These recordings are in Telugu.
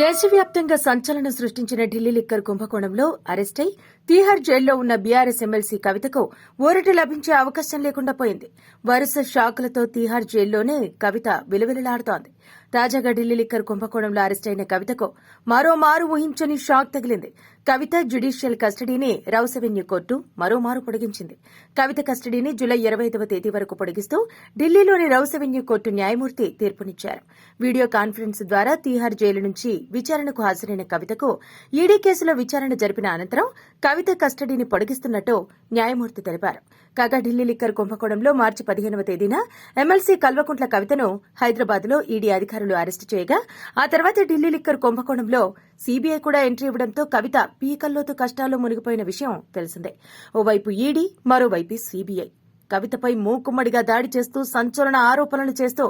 దేశవ్యాప్తంగా సంచలనం సృష్టించిన ఢిల్లీ లిక్కర్ కుంభకోణంలో అరెస్టై తీహార్ జైల్లో ఉన్న బీఆర్ఎస్ ఎమ్మెల్సీ కవితకు ఊరట లభించే అవకాశం లేకుండా పోయింది. వరుస షాకులతో తీహార్ జైల్లోనే కవిత విలువిలలాడుతోంది. తాజాగా ఢిల్లీ లిక్కర్ కుంభకోణంలో అరెస్టైన కవితకు మరోమారు ఊహించని షాక్ తగిలింది. కవిత జ్యుడిషియల్ కస్టడీని రౌస్ అవెన్యూ కోర్టు మరోమారు పొడిగించింది. కవిత కస్టడీని జులై ఇరవై ఐదవ తేదీ వరకు పొడిగిస్తూ ఢిల్లీలోని రౌస్ అవెన్యూ కోర్టు న్యాయమూర్తి తీర్పునిచ్చారు. వీడియో కాన్ఫరెన్స్ ద్వారా తీహార్ జైలు నుంచి విచారణకు హాజరైన కవితకు ఈడీ కేసులో విచారణ జరిపిన అనంతరం కవిత కస్టడీని పొడిగిస్తున్నట్టు న్యాయమూర్తి తెలిపారు. కాగా ఢిల్లీ లిక్కర్ కుంభకోణంలో మార్చి పదిహేనవ తేదీన ఎమ్మెల్సీ కల్వకుంట్ల కవితను హైదరాబాద్లో ఈడీ అధికారులు అరెస్టు చేయగా ఆ తర్వాత ఢిల్లీ లిక్కర్ కుంభకోణంలో సీబీఐ కూడా ఎంట్రీ ఇవ్వడంతో కవిత పీకల్లోతు కష్టాల్లో మునిగిపోయిన విషయం తెలిసిందే. ఓవైపు ఈడీ మరోవైపు సీబీఐ. కవితపై మూకుమ్మడిగా దాడి చేస్తూ సంచలన ఆరోపణలు చేస్తూ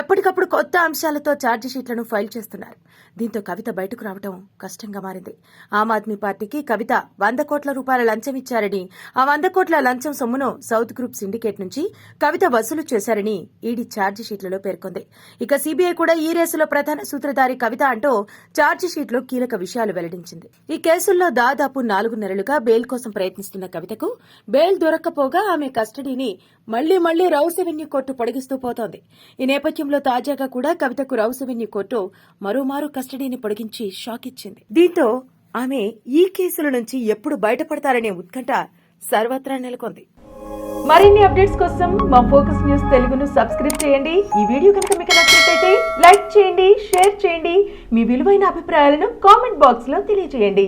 ఎప్పటికప్పుడు కొత్త అంశాలతో ఛార్జిషీట్లను ఫైల్ చేస్తున్నారు. దీంతో కవిత బయటకు రావడం కష్టంగా మారింది. ఆమ్ ఆద్మీ పార్టీకి కవిత వంద కోట్ల రూపాయల లంచం ఇచ్చారని ఆ వంద కోట్ల లంచం సొమ్మును సౌత్ గ్రూప్ సిండికేట్ నుంచి కవిత వసూలు చేశారని ఈడీ ఛార్జిషీట్లలో పేర్కొంది. ఇక సీబీఐ కూడా ఈ రేసులో ప్రధాన సూత్రధారి కవిత అంటూ ఛార్జిషీట్లో కీలక విషయాలు వెల్లడించింది. ఈ కేసుల్లో దాదాపు నాలుగు నెలలుగా బెయిల్ కోసం ప్రయత్నిస్తున్న కవితకు బెయిల్ దొరక్కపోగా ఆమె కస్టడీని మళ్ళీ మళ్ళీ రౌస్ కోర్టు పొడిగిస్తూ పోతోంది. ఈ నేపథ్యంలో తాజాగా కూడా కవితకు రౌస్ కోర్టు మరోమారు కస్టడీని పొడిగించి షాక్ ఇచ్చింది దీంతో ఆమె ఈ కేసుల నుంచి ఎప్పుడు బయటపడతారనే ఉత్కంఠ సర్వత్రా నెలకొంది. మరిన్ని అప్డేట్స్ కోసం మా ఫోకస్ న్యూస్ తెలుగును సబ్స్క్రైబ్ చేయండి. ఈ వీడియో కనుక మీకు నచ్చినట్లయితే లైక్ చేయండి షేర్ చేయండి. మీ విలువైన అభిప్రాయాలను కామెంట్ బాక్స్లో తెలియజేయండి.